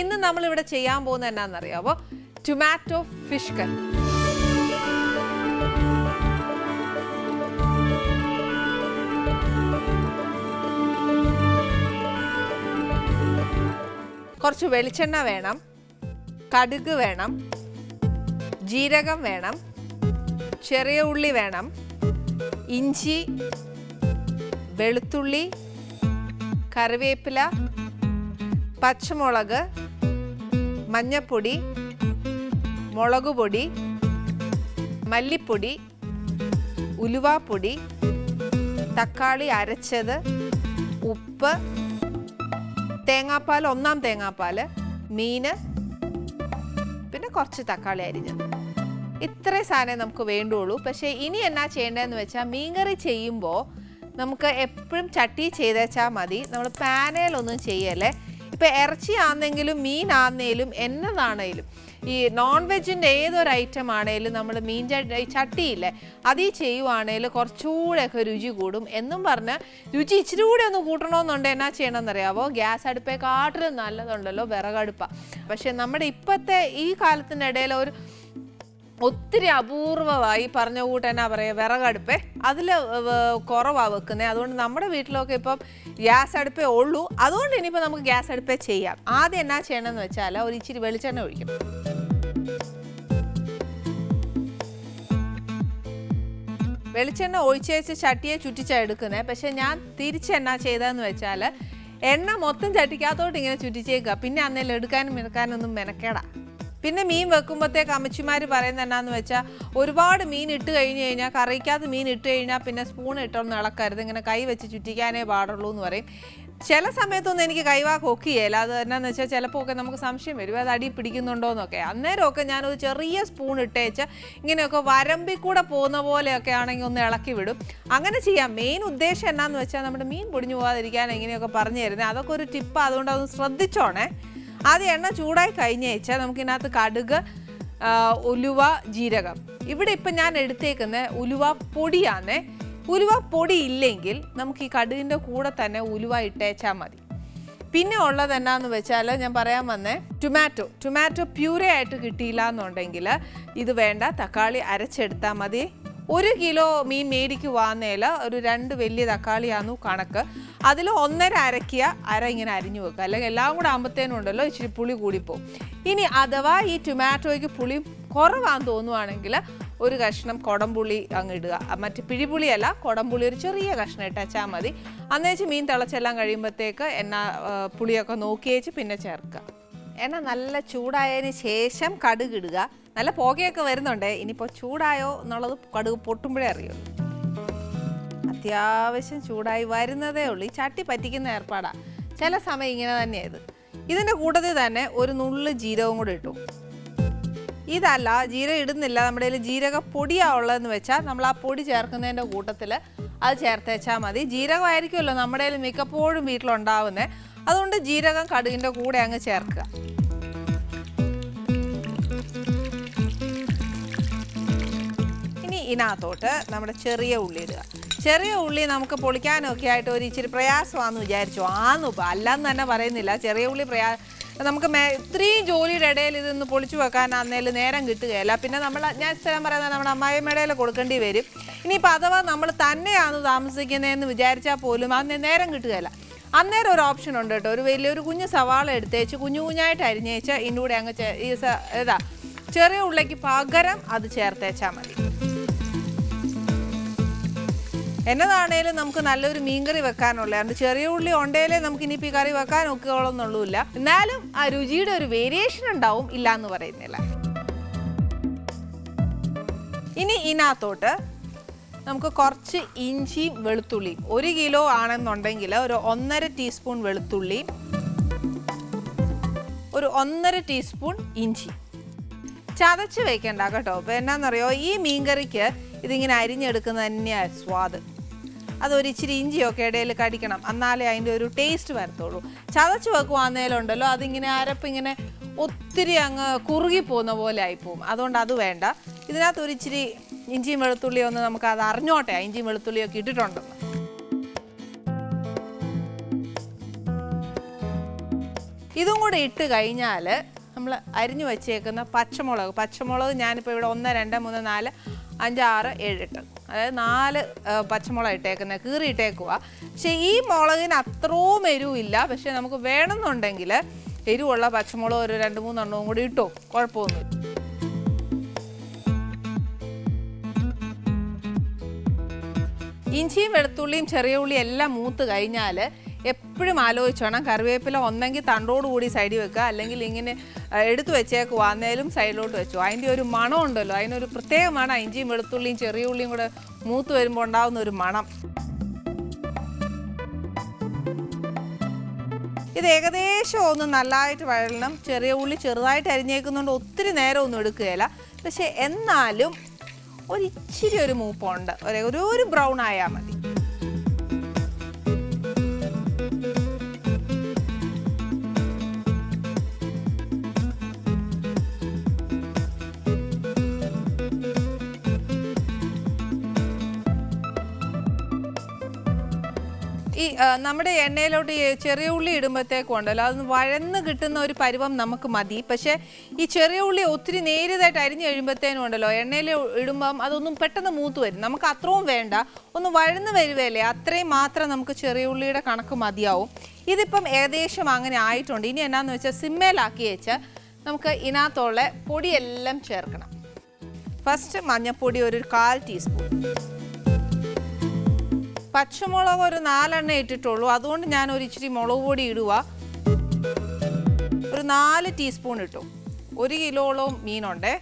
ഇന്ന് നമ്മൾ ഇവിടെ ചെയ്യാൻ പോകുന്ന എന്നാന്നറിയാവോ ടൊമാറ്റോ ഫിഷ് കറി കുറച്ച് വെളിച്ചെണ്ണ വേണം. കടുക് വേണം. ജീരകം വേണം. ചെറിയ ഉള്ളി വേണം. ഇഞ്ചി വെളുത്തുള്ളി കറിവേപ്പില പച്ചമുളക് മഞ്ഞപ്പൊടി മുളക് പൊടി മല്ലിപ്പൊടി ഉലുവാപ്പൊടി തക്കാളി അരച്ചത് ഉപ്പ് തേങ്ങാപ്പാൽ ഒന്നാം തേങ്ങാപ്പാൽ മീന് പിന്നെ കുറച്ച് തക്കാളി അരിഞ്ഞത്. ഇത്രയും സാധനം നമുക്ക് വേണ്ടുള്ളൂ. പക്ഷേ ഇനി എന്നാ ചെയ്യേണ്ടതെന്ന് വെച്ചാൽ മീൻകറി ചെയ്യുമ്പോൾ നമുക്ക് എപ്പോഴും ചട്ടി ചെയ്തേച്ചാൽ മതി. നമ്മൾ പാനയിലൊന്നും ചെയ്യല്ലേ? ഇപ്പം ഇറച്ചി ആണെങ്കിലും മീനാന്നേലും എന്നതാണേലും. ഈ നോൺ വെജിന്റെ ഏതൊരു ഐറ്റം ആണേലും നമ്മൾ മീൻ ചട്ടി ചട്ടിയില്ലേ അതിൽ ചെയ്യുവാണേൽ കുറച്ചുകൂടെയൊക്കെ രുചി കൂടും എന്നും പറഞ്ഞ് രുചി ഇച്ചിരി കൂടെ ഒന്ന് കൂട്ടണമെന്നുണ്ട് എന്നാ ചെയ്യണമെന്നറിയാവോ ഗ്യാസ് അടുപ്പേക്കാട്ടിലും നല്ലതുണ്ടല്ലോ വിറകടുപ്പ. പക്ഷെ നമ്മുടെ ഇപ്പോഴത്തെ ഈ കാലത്തിന്റെ ഇടയിൽ ഒരു ഒത്തിരി അപൂർവമായി പറഞ്ഞ കൂട്ട് എന്നാ പറയുക വിറകടുപ്പേ. അതിൽ കുറവാണ് വെക്കുന്നത് അതുകൊണ്ട് നമ്മുടെ വീട്ടിലൊക്കെ ഇപ്പം ഗ്യാസ് അടുപ്പേ ഉള്ളൂ. അതുകൊണ്ട് ഇനിയിപ്പോൾ നമുക്ക് ഗ്യാസ് അടുപ്പേ ചെയ്യാം. ആദ്യം എന്നാ ചെയ്യണമെന്ന് വെച്ചാൽ ഒരു ഇച്ചിരി വെളിച്ചെണ്ണ ഒഴിക്കും. വെളിച്ചെണ്ണ ഒഴിച്ചേച്ച് ചട്ടിയെ ചുറ്റിച്ചാണ് എടുക്കുന്നത് പക്ഷേ ഞാൻ തിരിച്ചെന്നാ ചെയ്തതെന്ന് വെച്ചാൽ എണ്ണ മൊത്തം ചട്ടിക്കകത്തോട്ട് ഇങ്ങനെ ചുറ്റിച്ചേക്കുക പിന്നെ അന്നേലും എടുക്കാനും എടുക്കാനൊന്നും മെനക്കേടാ. പിന്നെ മീൻ വെക്കുമ്പോഴത്തേക്ക് അമ്മച്ചിമാർ പറയുന്നത് എന്നാന്ന് വെച്ചാൽ ഒരുപാട് മീൻ ഇട്ട് കഴിഞ്ഞ് കഴിഞ്ഞാൽ കറിക്കകത്ത് മീൻ ഇട്ട് കഴിഞ്ഞാൽ പിന്നെ സ്പൂൺ ഇട്ടൊന്നും ഇളക്കരുത്. ഇങ്ങനെ കൈ വെച്ച് ചുറ്റിക്കാനേ പാടുള്ളൂ എന്ന് പറയും. ചില സമയത്തൊന്നും എനിക്ക് കൈവാക്ക് ഒക്കുകയില്ല അത് എന്നാന്ന് വെച്ചാൽ ചിലപ്പോൾ ഒക്കെ നമുക്ക് സംശയം വരും. അത് അടി പിടിക്കുന്നുണ്ടോ എന്നൊക്കെ. അന്നേരമൊക്കെ ഞാനൊരു ചെറിയ സ്പൂൺ ഇട്ടേച്ച് ഇങ്ങനെയൊക്കെ വരമ്പിൽ കൂടെ പോകുന്ന പോലെയൊക്കെ ആണെങ്കിൽ ഒന്ന് ഇളക്കി വിടും. അങ്ങനെ ചെയ്യാം. മെയിൻ ഉദ്ദേശം എന്നാന്ന് വെച്ചാൽ നമ്മുടെ മീൻ പൊടിഞ്ഞു പോകാതിരിക്കാൻ ഇങ്ങനെയൊക്കെ പറഞ്ഞു തരുന്നത് അതൊക്കെ ഒരു ടിപ്പ്. അതുകൊണ്ട് അതൊന്ന് ശ്രദ്ധിച്ചോണേ. ആദ്യം എണ്ണ ചൂടായി കഴിഞ്ഞേച്ചാൽ നമുക്കിതിനകത്ത് കടുക് ഉലുവ ജീരകം. ഇവിടെ ഇപ്പം ഞാൻ എടുത്തേക്കുന്ന ഉലുവ പൊടിയാണ്. ഉലുവ പൊടി ഇല്ലെങ്കിൽ നമുക്ക് ഈ കടുകിന്റെ കൂടെ തന്നെ ഉലുവ ഇട്ടേച്ചാൽ മതി. പിന്നെ ഉള്ളത് എന്നാന്ന് വെച്ചാൽ ഞാൻ പറയാൻ വന്നേ ടൊമാറ്റോ ടൊമാറ്റോ പ്യൂരേ ആയിട്ട് കിട്ടിയില്ല എന്നുണ്ടെങ്കിൽ ഇത് വേണ്ട തക്കാളി അരച്ചെടുത്താൽ മതി. ഒരു കിലോ മീൻ മേടിക്ക് മേടിക്കുവാന്നേൽ ഒരു രണ്ട് വലിയ തക്കാളിയാന്നു കണക്ക്. അതിൽ ഒന്നര അരക്കിയ അര ഇങ്ങനെ അരിഞ്ഞു വെക്കുക അല്ലെങ്കിൽ എല്ലാം കൂടെ ആകുമ്പോഴത്തേനും ഉണ്ടല്ലോ ഇച്ചിരി പുളി കൂടിപ്പോവും. ഇനി അഥവാ ഈ ടൊമാറ്റോയ്ക്ക് പുളി കുറവാന്ന് തോന്നുവാണെങ്കിൽ ഒരു കഷ്ണം കുടംപുളി അങ്ങ് ഇടുക. മറ്റ് പിഴിപുളിയല്ല കുടംപുളി ഒരു ചെറിയ കഷ്ണം ഇട്ടാൽ മതി. അന്നേച്ച് മീൻ തിളച്ചെല്ലാം കഴിയുമ്പോഴത്തേക്ക് എണ്ണ പുളിയൊക്കെ നോക്കിയേച്ച് പിന്നെ ചേർക്കുക എണ്ണ നല്ല ചൂടായതിന് ശേഷം കടുക് ഇടുക. നല്ല പുകയൊക്കെ വരുന്നുണ്ട്. ഇനിയിപ്പോൾ ചൂടായോ എന്നുള്ളത് കടുക് പൊട്ടുമ്പോഴേ അറിയുള്ളൂ. അത്യാവശ്യം ചൂടായി വരുന്നതേ ഉള്ളൂ. ഈ ചട്ടി പറ്റിക്കുന്ന ഏർപ്പാടാണ് ചില സമയം ഇങ്ങനെ തന്നെയായത് ഇതിന്റെ കൂട്ടത്തിൽ തന്നെ ഒരു നുള്ളു ജീരകവും കൂടെ ഇട്ടു. ഇതല്ല ജീരകം ഇടുന്നില്ല. നമ്മുടെ കയ്യിൽ ജീരക പൊടിയാ ഉള്ളതെന്ന് വെച്ചാൽ നമ്മൾ ആ പൊടി ചേർക്കുന്നതിന്റെ കൂട്ടത്തിൽ അത് ചേർത്തേച്ചാൽ മതി. ജീരകമായിരിക്കുമല്ലോ നമ്മുടെ കയ്യിൽ മിക്കപ്പോഴും വീട്ടിലുണ്ടാവുന്നത് അതുകൊണ്ട് ജീരകം കടുകിന്റെ കൂടെ അങ്ങ് ചേർക്കുക. ഇതിനകത്തോട്ട് നമ്മുടെ ചെറിയ ഉള്ളി ഇടുക. ചെറിയ ഉള്ളി നമുക്ക് പൊളിക്കാനൊക്കെ ആയിട്ട് ഒരു ഇച്ചിരി പ്രയാസമാണെന്ന് വിചാരിച്ചു. ആന്നു അല്ലാന്ന് തന്നെ പറയുന്നില്ല. ചെറിയ ഉള്ളി പ്രയാ നമുക്ക് ഇത്രയും ജോലിയുടെ ഇടയിൽ ഇതൊന്ന് പൊളിച്ചു വെക്കാൻ അന്നേലും നേരം കിട്ടുകയില്ല. പിന്നെ നമ്മൾ ഞാൻ സ്ഥലം പറയുന്നത് നമ്മുടെ അമ്മായിമ്മയുടെ കൊടുക്കേണ്ടി വരും. ഇനിയിപ്പോൾ അഥവാ നമ്മൾ തന്നെയാണ് താമസിക്കുന്നതെന്ന് വിചാരിച്ചാൽ പോലും അന്ന് നേരം കിട്ടുകയില്ല. അന്നേരം ഒരു ഓപ്ഷൻ ഉണ്ട് കേട്ടോ. ഒരു വലിയൊരു കുഞ്ഞ് സവാള എടുത്തേച്ച് കുഞ്ഞു കുഞ്ഞായിട്ട് അരിഞ്ഞേച്ച് ഇതിന്റെ കൂടെ അങ്ങ് ഈ ഇതാ ചെറിയ ഉള്ളിലേക്ക് പകരം അത് ചേർത്തേച്ചാൽ മതി. എന്നതാണേലും നമുക്ക് നല്ലൊരു മീൻകറി വെക്കാനുള്ള. അതുകൊണ്ട് ചെറിയ ഉള്ളി ഉണ്ടേലേ നമുക്ക് ഇനിയിപ്പോൾ ഈ കറി വെക്കാൻ ഒക്കെയുള്ളെന്നുള്ളൂല്ല. എന്നാലും ആ രുചിയുടെ ഒരു വേരിയേഷൻ ഉണ്ടാവും ഇല്ല എന്ന് പറയുന്നില്ല. ഇനി ഇതിനകത്തോട്ട് നമുക്ക് കുറച്ച് ഇഞ്ചിയും വെളുത്തുള്ളിയും ഒരു കിലോ ആണെന്നുണ്ടെങ്കിൽ ഒരു ഒന്നര ടീസ്പൂൺ വെളുത്തുള്ളി. ഒരു ഒന്നര ടീസ്പൂൺ ഇഞ്ചി. ചതച്ച് വെക്കണ്ട കേട്ടോ. അപ്പോൾ എന്നാന്നറിയോ? ഈ മീൻകറിക്ക് ഇതിങ്ങനെ അരിഞ്ഞെടുക്കുന്നത് തന്നെയാണ് സ്വാദ്. അതൊരു ഇച്ചിരി ഇഞ്ചിയൊക്കെ ഇടയിൽ കടിക്കണം. എന്നാലേ അതിന്റെ ഒരു ടേസ്റ്റ് വരത്തുള്ളൂ. ചതച്ച് വെക്കുവാന്നേലുണ്ടല്ലോ അതിങ്ങനെ അരപ്പിങ്ങനെ ഒത്തിരി അങ്ങ് കുറുകി പോകുന്ന പോലെ ആയിപ്പോവും. അതുകൊണ്ട് അത് വേണ്ട. ഇതിനകത്ത് ഒരു ഇച്ചിരി ഇഞ്ചിയും വെളുത്തുള്ളിയും ഒന്ന് നമുക്ക് അത് അറിഞ്ഞോട്ടെ ഇഞ്ചിയും വെളുത്തുള്ളിയൊക്കെ ഇട്ടിട്ടുണ്ട്. ഇതും കൂടെ ഇട്ട് കഴിഞ്ഞാൽ നമ്മൾ അരിഞ്ഞു വെച്ചേക്കുന്ന പച്ചമുളക്. പച്ചമുളക് ഞാനിപ്പോൾ ഇവിടെ ഒന്ന് രണ്ട് മൂന്ന് നാല് അഞ്ച് ആറ് ഏഴ് എട്ട് അതായത് നാല് പച്ചമുളക് ഇട്ടേക്കുന്നത് കീറി ഇട്ടേക്കുക പക്ഷേ ഈ മുളകിന് അത്രയും എരിവില്ല. പക്ഷേ നമുക്ക് വേണമെന്നുണ്ടെങ്കിൽ എരിവുള്ള പച്ചമുളക് ഒരു രണ്ട് മൂന്നെണ്ണവും കൂടി ഇട്ടോ. കുഴപ്പമൊന്നുമില്ല. ഇഞ്ചിയും വെളുത്തുള്ളിയും ചെറിയ ഉള്ളിയും എല്ലാം മൂത്ത് കഴിഞ്ഞാൽ എപ്പോഴും ആലോചിച്ച് വേണം കറിവേപ്പില ഒന്നെങ്കിൽ തണ്ടോട് കൂടി സൈഡിൽ വെക്കുക. അല്ലെങ്കിൽ ഇങ്ങനെ എടുത്തു വെച്ചേക്ക് വെച്ചേക്കുക അന്നേലും സൈഡിലോട്ട് വെച്ചു. അതിന്റെ ഒരു മണം ഉണ്ടല്ലോ. അതിനൊരു പ്രത്യേക മണം. ഇഞ്ചിയും വെളുത്തുള്ളിയും ചെറിയ ഉള്ളിയും കൂടെ മൂത്ത് വരുമ്പോൾ ഉണ്ടാകുന്ന ഒരു മണം. ഇത് ഏകദേശം ഒന്ന് നല്ലതായിട്ട് വഴലണം ചെറിയ ഉള്ളി ചെറുതായിട്ട് അരിഞ്ഞേക്കുന്നതുകൊണ്ട് ഒത്തിരി നേരം ഒന്നും എടുക്കുകയില്ല. പക്ഷെ എന്നാലും ഒരു ഇച്ചിരി ഒരു മൂപ്പുണ്ട്. ഒരു ഒരു ബ്രൗൺ ആയാൽ മതി. നമ്മുടെ എണ്ണയിലോട്ട് ചെറിയ ഉള്ളി ഇടുമ്പോഴത്തേക്കും ഉണ്ടല്ലോ. അത് വഴന്ന് കിട്ടുന്ന ഒരു പരുവം നമുക്ക് മതി. പക്ഷേ ഈ ചെറിയ ഉള്ളി ഒത്തിരി നേരിയതായിട്ട് അരിഞ്ഞ് കഴിയുമ്പോഴത്തേനും ഉണ്ടല്ലോ എണ്ണയിൽ ഇടുമ്പം അതൊന്നും പെട്ടെന്ന് മൂത്ത് വരും. നമുക്ക് അത്രയും വേണ്ട. ഒന്ന് വഴന്ന് വരുവല്ലേ അത്രയും മാത്രം നമുക്ക് ചെറിയ ഉള്ളിയുടെ കണക്ക് മതിയാവും. ഇതിപ്പം ഏകദേശം അങ്ങനെ ആയിട്ടുണ്ട്. ഇനി എന്നാന്ന് വെച്ചാൽ സിമ്മേലാക്കി വെച്ച് നമുക്ക് ഇതിനകത്തുള്ള പൊടിയെല്ലാം ചേർക്കണം. ഫസ്റ്റ് മഞ്ഞൾപ്പൊടി ഒരു കാൽ ടീസ്പൂൺ. പച്ചമുളക് ഒരു നാലെണ്ണ ഇട്ടിട്ടുള്ളൂ. അതുകൊണ്ട് ഞാൻ ഒരു ഇച്ചിരി മുളക് പൊടി ഇടുക. ഒരു നാല് ടീസ്പൂൺ ഇട്ടു. ഒരു കിലോളം മീനുണ്ടേ.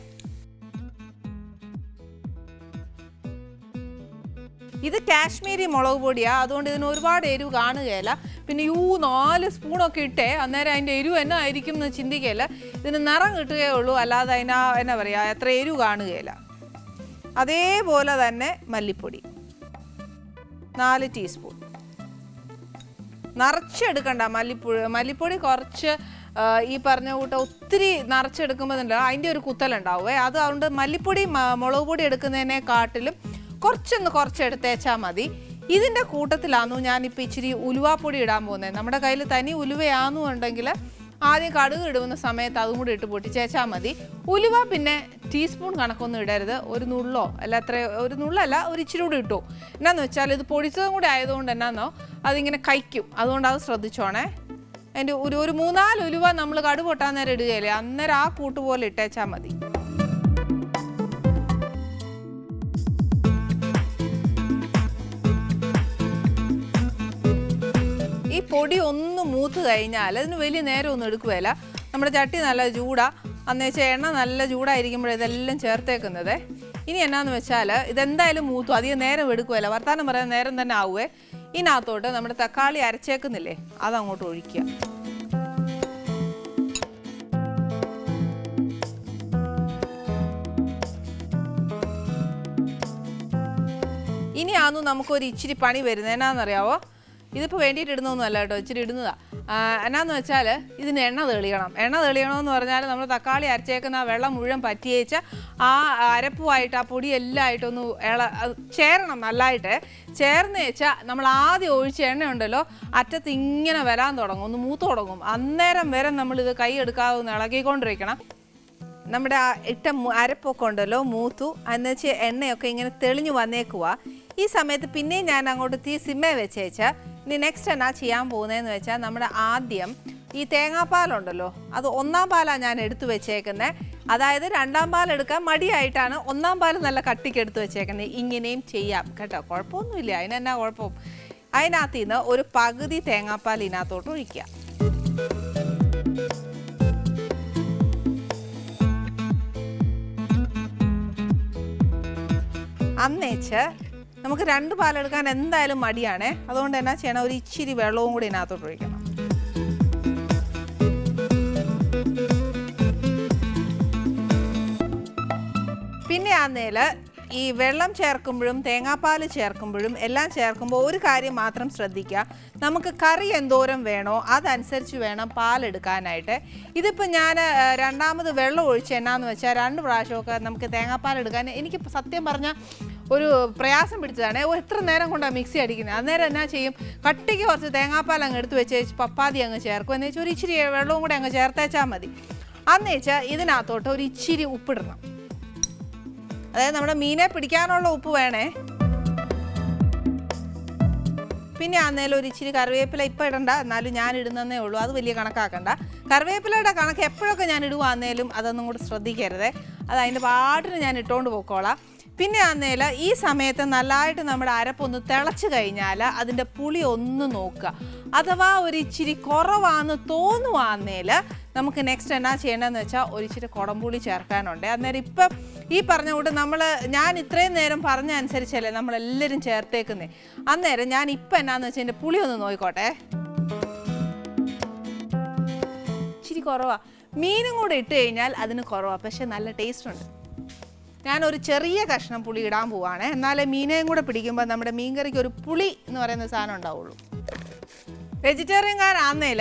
ഇത് കാശ്മീരി മുളക് പൊടിയാണ് അതുകൊണ്ട് ഇതിന് ഒരുപാട് എരിവ് കാണുകയില്ല. പിന്നെ യൂ നാല് സ്പൂണൊക്കെ ഇട്ടേ. അന്നേരം അതിന്റെ എരിവ് എന്നാ ആയിരിക്കും എന്ന് ചിന്തിക്കുകയില്ല ഇതിന് നിറം കിട്ടുകയേ ഉള്ളൂ. അല്ലാതെ അതിനാ എന്നാ പറയുക എത്ര എരിവ് കാണുകയില്ല. അതേപോലെ തന്നെ മല്ലിപ്പൊടി. നാല് ടീസ്പൂൺ. നിറച്ചെടുക്കണ്ട. മല്ലിപ്പൊടി മല്ലിപ്പൊടി കുറച്ച് ഈ പറഞ്ഞ കൂട്ട ഒത്തിരി നിറച്ചെടുക്കുമ്പോൾ അതിന്റെ ഒരു കുത്തലുണ്ടാവുമേ അത് അതുകൊണ്ട് മല്ലിപ്പൊടി മുളക് പൊടി എടുക്കുന്നതിനെക്കാട്ടിലും കുറച്ചൊന്ന് കുറച്ചെടുത്തേച്ചാൽ മതി. ഇതിന്റെ കൂട്ടത്തിലാന്നു ഞാനിപ്പോൾ ഇച്ചിരി ഉലുവാപ്പൊടി ഇടാൻ പോകുന്നത് നമ്മുടെ കയ്യിൽ തനി ഉലുവയാണെന്നുണ്ടെങ്കിൽ ആദ്യം കടുക് ഇടുന്ന സമയത്ത് അതും കൂടി ഇട്ട് പൊട്ടിച്ചേച്ചാൽ മതി. ഉലുവ പിന്നെ ടീസ്പൂൺ കണക്കൊന്നും ഇടരുത്. ഒരു നുള്ളോ അല്ല അത്ര ഒരു നുള്ളല്ല ഒരു ഇച്ചിരി കൂടി ഇട്ടു. എന്നാന്ന് വെച്ചാൽ ഇത് പൊടിച്ചതും കൂടി ആയതുകൊണ്ട് എന്നാന്നോ അതിങ്ങനെ കഴിക്കും. അതുകൊണ്ട് അത് ശ്രദ്ധിച്ചോണേ. അതിന്റെ ഒരു ഒരു മൂന്നാൽ ഉലുവ നമ്മൾ കടുപൊട്ടാൻ നേരം ഇടുകയില്ലേ അന്നേരം ആ കൂട്ട് പോലെ ഇട്ടേച്ചാൽ മതി. ഈ പൊടി ഒന്ന് മൂത്ത് കഴിഞ്ഞാൽ അതിന് വലിയ നേരം ഒന്നും എടുക്കുകയില്ല. നമ്മുടെ ചട്ടി നല്ല ചൂടാ. അന്ന് വെച്ചാൽ എണ്ണ നല്ല ചൂടായിരിക്കുമ്പോഴേ ഇതെല്ലാം ചേർത്തേക്കുന്നത്. ഇനി എന്നാന്ന് വെച്ചാൽ ഇതെന്തായാലും മൂത്തു. അധികം നേരം എടുക്കുകയില്ല. വർത്താനം പറയാൻ നേരം തന്നെ ആവുമേ ഇതിനകത്തോട്ട് നമ്മുടെ തക്കാളി അരച്ചേക്കുന്നില്ലേ? അതങ്ങോട്ട് ഒഴിക്കുക. ഇനിയാന്നു നമുക്കൊരു ഇച്ചിരി പണി വരുന്നത്. എന്നാന്നറിയാവോ? ഇതിപ്പോൾ വേണ്ടിയിട്ട് ഇടുന്നൊന്നും അല്ല കേട്ടോ ഇച്ചിരി ഇടുന്നതാണ് എന്നാന്ന് വെച്ചാൽ ഇതിന് എണ്ണ തെളിയണം. എണ്ണ തെളിയണമെന്ന് പറഞ്ഞാൽ നമ്മൾ തക്കാളി അരച്ചേക്കുന്ന ആ വെള്ളം മുഴുവൻ പറ്റിയേച്ച് ആ അരപ്പുമായിട്ട് ആ പൊടി ആയിട്ടൊന്ന് ഇള ചേരണം നല്ലതായിട്ട് ചേർന്ന് വെച്ചാൽ നമ്മൾ ആദ്യം ഒഴിച്ച എണ്ണ ഉണ്ടല്ലോ അറ്റത്ത് ഇങ്ങനെ വരാൻ തുടങ്ങും ഒന്ന് മൂത്ത് തുടങ്ങും. അന്നേരം വരെ നമ്മളിത് കൈ എടുക്കാതെ ഒന്ന് ഇളകിക്കൊണ്ടിരിക്കണം. നമ്മുടെ ആ ഇട്ട അരപ്പൊക്കെ ഉണ്ടല്ലോ മൂത്തു എന്ന് വെച്ചാൽ എണ്ണയൊക്കെ ഇങ്ങനെ തെളിഞ്ഞു വന്നേക്കുക ഈ സമയത്ത് പിന്നെയും ഞാൻ അങ്ങോട്ട് തീ സിമ്മേ വെച്ചേച്ചാൽ ഇനി നെക്സ്റ്റ് എന്നാ ചെയ്യാൻ പോകുന്നതെന്ന് വെച്ചാൽ നമ്മുടെ ആദ്യം ഈ തേങ്ങാപ്പാലുണ്ടല്ലോ അത് ഒന്നാം പാലാണ് ഞാൻ എടുത്തു വെച്ചേക്കുന്നത് അതായത് രണ്ടാം പാൽ എടുക്കാൻ മടിയായിട്ടാണ് ഒന്നാം പാൽ നല്ല കട്ടിക്ക് എടുത്ത് വെച്ചേക്കുന്നത് ഇങ്ങനെയും ചെയ്യാം കേട്ടോ കുഴപ്പമൊന്നുമില്ല. അതിനെന്നാ കുഴപ്പം? അതിനകത്ത് നിന്ന് ഒരു പകുതി തേങ്ങാപ്പാൽ ഇതിനകത്തോട്ട് ഒഴിക്കുക. അന്നേച്ച് നമുക്ക് രണ്ട് പാലെടുക്കാൻ എന്തായാലും മടിയാണേ. അതുകൊണ്ട് എന്നാ ചെയ്യണം? ഒരു ഇച്ചിരി വെള്ളവും കൂടി ഇതിനകത്തോട്ട് ഒഴിക്കണം. പിന്നെ ആന്നേൽ ഈ വെള്ളം ചേർക്കുമ്പോഴും തേങ്ങാപ്പാൽ ചേർക്കുമ്പോഴും എല്ലാം ചേർക്കുമ്പോൾ ഒരു കാര്യം മാത്രം ശ്രദ്ധിക്കുക. നമുക്ക് കറി എന്തോരം വേണോ അതനുസരിച്ച് വേണം പാലെടുക്കാനായിട്ട്. ഇതിപ്പോൾ ഞാൻ രണ്ടാമത് വെള്ളം ഒഴിച്ച് എന്നാന്ന് വെച്ചാൽ രണ്ട് പ്രാവശ്യമൊക്കെ നമുക്ക് തേങ്ങാപ്പാൽ എടുക്കാൻ എനിക്ക് സത്യം പറഞ്ഞാൽ ഒരു പ്രയാസം പിടിച്ചതാണ്. എത്ര നേരം കൊണ്ടാണ് മിക്സി അടിക്കുന്നത്? അന്നേരം എന്നാ ചെയ്യും? കട്ടിക്ക് കുറച്ച് തേങ്ങാപ്പാൽ അങ്ങ് എടുത്ത് വെച്ച് പപ്പാതി അങ്ങ് ചേർക്കും. എന്ന് വെച്ചാൽ ഒരു ഇച്ചിരി വെള്ളവും കൂടെ അങ്ങ് ചേർത്തേച്ചാൽ മതി. അന്ന് വെച്ചാൽ ഇതിനകത്തോട്ട് ഒരു ഇച്ചിരി ഉപ്പിടണം. അതായത് നമ്മുടെ മീനെ പിടിക്കാനുള്ള ഉപ്പ് വേണേ. പിന്നെ അന്നേരം ഒരു ഇച്ചിരി കറിവേപ്പില ഇപ്പം ഇടണ്ട. എന്നാലും ഞാൻ ഇടുന്നതേ ഉള്ളൂ. അത് വലിയ കണക്കാക്കണ്ട. കറിവേപ്പിലയുടെ കണക്ക് എപ്പോഴൊക്കെ ഞാൻ ഇടുവാന്നേലും അതൊന്നും കൂടെ ശ്രദ്ധിക്കരുത്. അത് അതിന്റെ പാട്ടിന് ഞാൻ ഇട്ടുകൊണ്ട് പോയിക്കോളാം പിന്നെ അന്നേൽ ഈ സമയത്ത് നല്ലതായിട്ട് നമ്മുടെ അരപ്പൊന്ന് തിളച്ച് കഴിഞ്ഞാൽ അതിന്റെ പുളി ഒന്ന് നോക്കുക. അഥവാ ഒരു ഇച്ചിരി കുറവാന്ന് തോന്നുവാന്നേൽ നമുക്ക് നെക്സ്റ്റ് എന്നാ ചെയ്യേണ്ടതെന്ന് വെച്ചാൽ ഒരിച്ചിരി കുടംപുളി ചേർക്കാനുണ്ട്. അന്നേരം ഇപ്പം ഈ പറഞ്ഞ കൂട്ട് നമ്മൾ ഞാൻ ഇത്രയും നേരം പറഞ്ഞ അനുസരിച്ചല്ലേ നമ്മളെല്ലാവരും ചേർത്തേക്കുന്നേ. അന്നേരം ഞാൻ ഇപ്പം എന്നാന്ന് വെച്ചാൽ എന്റെ പുളി ഒന്ന് നോക്കിക്കോട്ടെ ഇച്ചിരി കുറവാ. മീനും കൂടെ ഇട്ട് കഴിഞ്ഞാൽ അതിന് കുറവാണ് പക്ഷെ നല്ല ടേസ്റ്റ് ഉണ്ട്. ഞാൻ ഒരു ചെറിയ കഷ്ണം പുളി ഇടാൻ പോവാണ്. എന്നാലേ മീനേയും കൂടെ പിടിക്കുമ്പോൾ നമ്മുടെ മീൻകറിക്ക് ഒരു പുളി എന്ന് പറയുന്ന സാധനം ഉണ്ടാവുള്ളൂ. വെജിറ്റേറിയൻകാരാന്നേൽ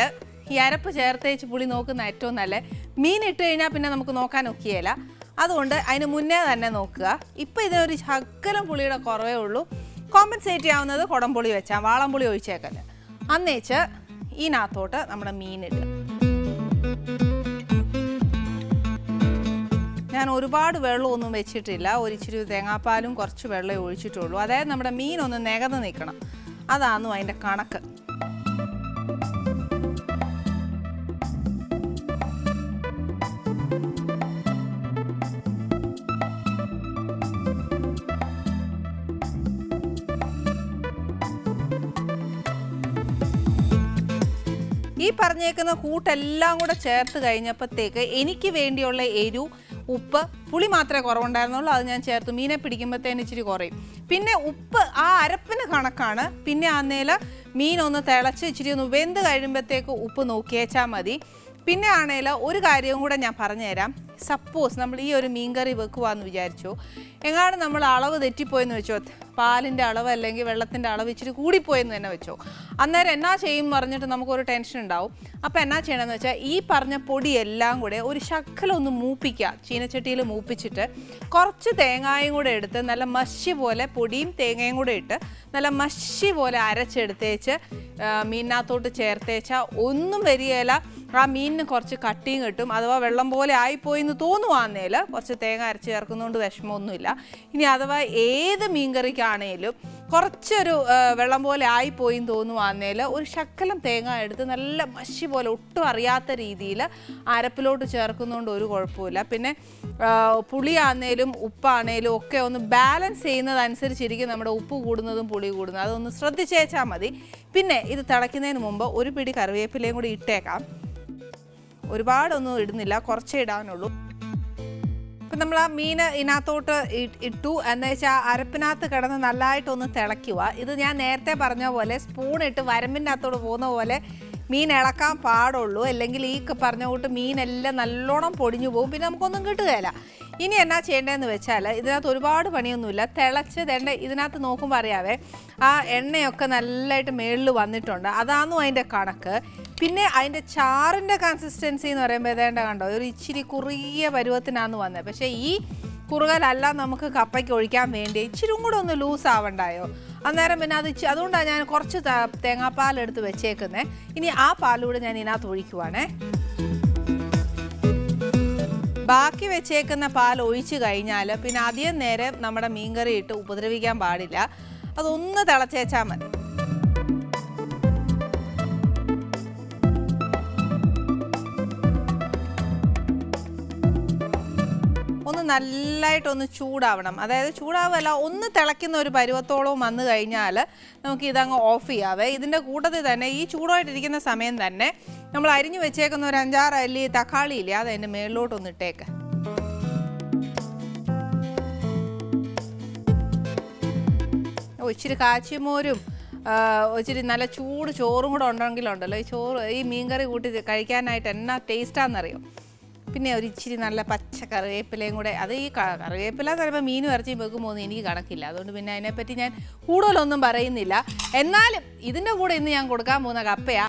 ഈ അരപ്പ് ചേർത്തേച്ച് പുളി നോക്കുന്ന ഏറ്റവും നല്ല. മീൻ ഇട്ട് കഴിഞ്ഞാൽ പിന്നെ നമുക്ക് നോക്കാൻ ഒക്കെയല്ല അതുകൊണ്ട് അതിന് മുന്നേ തന്നെ നോക്കുക. ഇപ്പോൾ ഇതിനൊരു ശക്കലം പുളിയുടെ കുറവേ ഉള്ളൂ. കോമ്പൻസേറ്റ് ചെയ്യാവുന്നത് കുടംപുളി വെച്ചാൽ വാളംപുളി ഒഴിച്ചേക്കൽ. അന്നേച്ച് ഇതിനകത്തോട്ട് നമ്മുടെ മീനിടുക ഞാൻ ഒരുപാട് വെള്ളമൊന്നും വെച്ചിട്ടില്ല. ഒരിച്ചിരി തേങ്ങാപ്പാലും കുറച്ച് വെള്ളമേ ഒഴിച്ചിട്ടുള്ളൂ. അതായത് നമ്മുടെ മീൻ ഒന്ന് നികന്ന് നിൽക്കണം. അതാണ് അതിന്റെ കണക്ക്. ഈ പറഞ്ഞേക്കുന്ന കൂട്ടെല്ലാം കൂടെ ചേർത്ത് കഴിഞ്ഞപ്പോഴത്തേക്ക് എനിക്ക് വേണ്ടിയുള്ള എരു ഉപ്പ് പുളി മാത്രമേ കുറവുണ്ടായിരുന്നുള്ളൂ. അത് ഞാൻ ചേർത്തു മീനെ പിടിക്കുമ്പോഴത്തേന് ഇച്ചിരി കുറയും. പിന്നെ ഉപ്പ് ആ അരപ്പിന് കണക്കാണ്. പിന്നെ അന്നേൽ മീൻ ഒന്ന് തിളച്ച് ഇച്ചിരി ഒന്ന് വെന്ത് കഴിയുമ്പോഴത്തേക്ക് ഉപ്പ് നോക്കിയേച്ചാൽ മതി. പിന്നെ ആണേൽ ഒരു കാര്യവും കൂടെ ഞാൻ പറഞ്ഞുതരാം. സപ്പോസ് നമ്മൾ ഈ ഒരു മീൻകറി വെക്കുവാന്ന് വിചാരിച്ചു. എങ്ങാണ്ട് നമ്മൾ അളവ് തെറ്റിപ്പോയെന്ന് വെച്ചോ. പാലിന്റെ അളവ് അല്ലെങ്കിൽ വെള്ളത്തിന്റെ അളവ് ഇച്ചിരി കൂടിപ്പോയെന്ന് തന്നെ വെച്ചോ. അന്നേരം എന്നാ ചെയ്യും പറഞ്ഞിട്ട് നമുക്കൊരു ടെൻഷൻ ഉണ്ടാവും. അപ്പോൾ എന്നാ ചെയ്യണമെന്ന് വെച്ചാൽ ഈ പറഞ്ഞ പൊടിയെല്ലാം കൂടെ ഒരു ശക്കലൊന്ന് മൂപ്പിക്കുക. ചീനച്ചട്ടിയിൽ മൂപ്പിച്ചിട്ട് കുറച്ച് തേങ്ങായും കൂടെ എടുത്ത് നല്ല മഷി പോലെ പൊടിയും തേങ്ങയും കൂടെ ഇട്ട് നല്ല മഷി പോലെ അരച്ചെടുത്തേച്ച് മീനിനകത്തോട്ട് ചേർത്തേച്ചാൽ ഒന്നും വരികയില്ല. ആ മീനിന് കുറച്ച് കട്ടിയും കിട്ടും. അഥവാ വെള്ളം പോലെ ആയിപ്പോയി എന്ന് തോന്നുവാന്നേൽ കുറച്ച് തേങ്ങ അരച്ച് ചേർക്കുന്നതുകൊണ്ട് വിഷമമൊന്നുമില്ല. ഇനി അഥവാ ഏത് മീൻകറിക്കാണേലും കുറച്ചൊരു വെള്ളം പോലെ ആയിപ്പോയി എന്ന് തോന്നുവാന്നേൽ ഒരു ശക്കലം തേങ്ങ എടുത്ത് നല്ല മഷി പോലെ ഒട്ടും അറിയാത്ത രീതിയിൽ അരപ്പിലോട്ട് ചേർക്കുന്നതുകൊണ്ട് ഒരു കുഴപ്പമില്ല. പിന്നെ പുളിയാണേലും ഉപ്പാണേലും ഒക്കെ ഒന്ന് ബാലൻസ് ചെയ്യുന്നതനുസരിച്ചിരിക്കും നമ്മുടെ ഉപ്പ് കൂടുന്നതും പുളി കൂടുന്നതും. അതൊന്ന് ശ്രദ്ധിച്ചേച്ചാൽ മതി. പിന്നെ ഇത് തിളയ്ക്കുന്നതിന് മുമ്പ് ഒരു പിടി കറിവേപ്പിലയും കൂടി ഇട്ടേക്കാം. ഒരുപാടൊന്നും ഇടുന്നില്ല കുറച്ചേ ഇടാനുള്ളൂ. ഇപ്പം നമ്മൾ ആ മീൻ ഇതിനകത്തോട്ട് ഇട്ടു. എന്ന് വെച്ചാൽ അരപ്പിനകത്ത് കിടന്ന് നല്ലതായിട്ടൊന്ന് തിളയ്ക്കുക. ഇത് ഞാൻ നേരത്തെ പറഞ്ഞ പോലെ സ്പൂൺ ഇട്ട് വരമ്പിന്റെ അകത്തോട്ട് പോകുന്ന പോലെ മീൻ ഇളക്കാൻ പാടുള്ളൂ. അല്ലെങ്കിൽ ഈ പറഞ്ഞ കൂട്ട് മീനെല്ലാം നല്ലോണം പൊടിഞ്ഞു പോകും. പിന്നെ നമുക്കൊന്നും കിട്ടുകയില്ല. ഇനി എന്നാ ചെയ്യേണ്ടതെന്ന് വെച്ചാൽ ഇതിനകത്ത് ഒരുപാട് പണിയൊന്നുമില്ല. തിളച്ച് തേണ്ട ഇതിനകത്ത് നോക്കുമ്പോൾ അറിയാവേ ആ എണ്ണയൊക്കെ നല്ലതായിട്ട് മേളിൽ വന്നിട്ടുണ്ട്. അതാന്നു അതിന്റെ കണക്ക്. പിന്നെ അതിന്റെ ചാറിന്റെ കൺസിസ്റ്റൻസി എന്ന് പറയുമ്പോൾ ഏതാണ്ട് കണ്ടോ? ഒരു ഇച്ചിരി കുറുകിയ പരുവത്തിനാണെന്ന് വന്നത് പക്ഷേ ഈ കുറുകലല്ല നമുക്ക് കപ്പയ്ക്ക് ഒഴിക്കാൻ വേണ്ടി ഇച്ചിരി കൂടെ ഒന്ന് ലൂസ് ആവണ്ടായോ? അന്നേരം പിന്നെ അത് ഇച്ചി അതുകൊണ്ടാണ് ഞാൻ കുറച്ച് തേങ്ങാപ്പാലെടുത്ത് വെച്ചേക്കുന്നത് ഇനി ആ പാലൂടെ ഞാൻ ഇതിനകത്ത് ഒഴിക്കുവാണേ. ബാക്കി വെച്ചേക്കുന്ന പാൽ ഒഴിച്ചു കഴിഞ്ഞാൽ പിന്നെ അധികം നേരം നമ്മുടെ മീൻകറി ഇട്ട് ഉപദ്രവിക്കാൻ പാടില്ല. അതൊന്ന് തിളച്ചേച്ചാൽ മതി. ഒന്ന് നല്ലതായിട്ടൊന്ന് ചൂടാവണം. അതായത് ചൂടാവല്ല ഒന്ന് തിളയ്ക്കുന്ന ഒരു പരുവത്തോളം വന്നു കഴിഞ്ഞാൽ നമുക്ക് ഇതങ്ങ് ഓഫ് ചെയ്യാവേ. ഇതിന്റെ കൂട്ടത്തിൽ തന്നെ ഈ ചൂടായിട്ടിരിക്കുന്ന സമയം തന്നെ നമ്മൾ അരിഞ്ഞു വെച്ചേക്കുന്ന ഒരു അഞ്ചാറ് അല്ലി തക്കാളി ഇല്ലേ അത് അതിന്റെ മേളിലോട്ടൊന്ന് ഇട്ടേക്ക്. ഇച്ചിരി കാച്ചിമോരും ഇച്ചിരി നല്ല ചൂട് ചോറും കൂടെ ഉണ്ടെങ്കിലുണ്ടല്ലോ. ഈ ചോറ് ഈ മീൻകറി കൂട്ടി കഴിക്കാനായിട്ട് എന്നാ ടേസ്റ്റാണെന്നറിയോ പിന്നെ ഒരു ഇച്ചിരി നല്ല പച്ച കറിവേപ്പിലയും കൂടെ. അത് ഈ കറിവേപ്പില ചിലപ്പോൾ മീനും ഇറച്ചിയും വെക്കുമ്പോൾ എനിക്ക് കണക്കില്ല. അതുകൊണ്ട് പിന്നെ അതിനെപ്പറ്റി ഞാൻ കൂടുതലൊന്നും പറയുന്നില്ല. എന്നാലും ഇതിന്റെ കൂടെ ഇന്ന് ഞാൻ കൊടുക്കാൻ പോകുന്ന കപ്പയാ.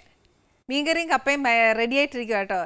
മീൻകറിയും കപ്പയും റെഡി ആയിട്ടിരിക്കും കേട്ടോ.